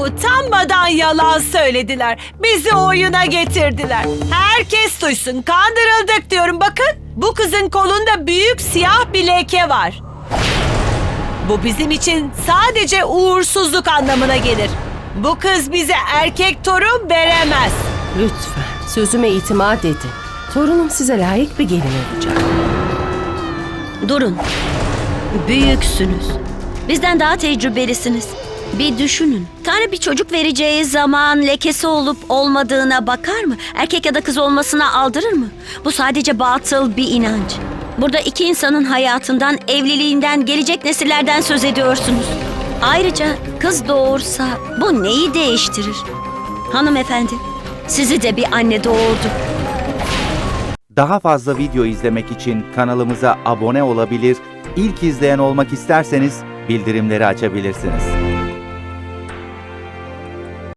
Utanmadan yalan söylediler. Bizi oyuna getirdiler. Herkes duysun. Kandırıldık diyorum. Bakın bu kızın kolunda büyük siyah bir leke var. Bu bizim için sadece uğursuzluk anlamına gelir. Bu kız bize erkek torun veremez. Lütfen sözüme itimat edin. Torunum size layık bir gelin olacak. Durun. Büyüksünüz. Bizden daha tecrübelisiniz. Bir düşünün. Tanrı bir çocuk vereceği zaman lekesi olup olmadığına bakar mı? Erkek ya da kız olmasına aldırır mı? Bu sadece batıl bir inanç. Burada iki insanın hayatından, evliliğinden, gelecek nesillerden söz ediyorsunuz. Ayrıca kız doğursa bu neyi değiştirir? Hanımefendi, sizi de bir anne doğurdu. Daha fazla video izlemek için kanalımıza abone olabilir, ilk izleyen olmak isterseniz bildirimleri açabilirsiniz.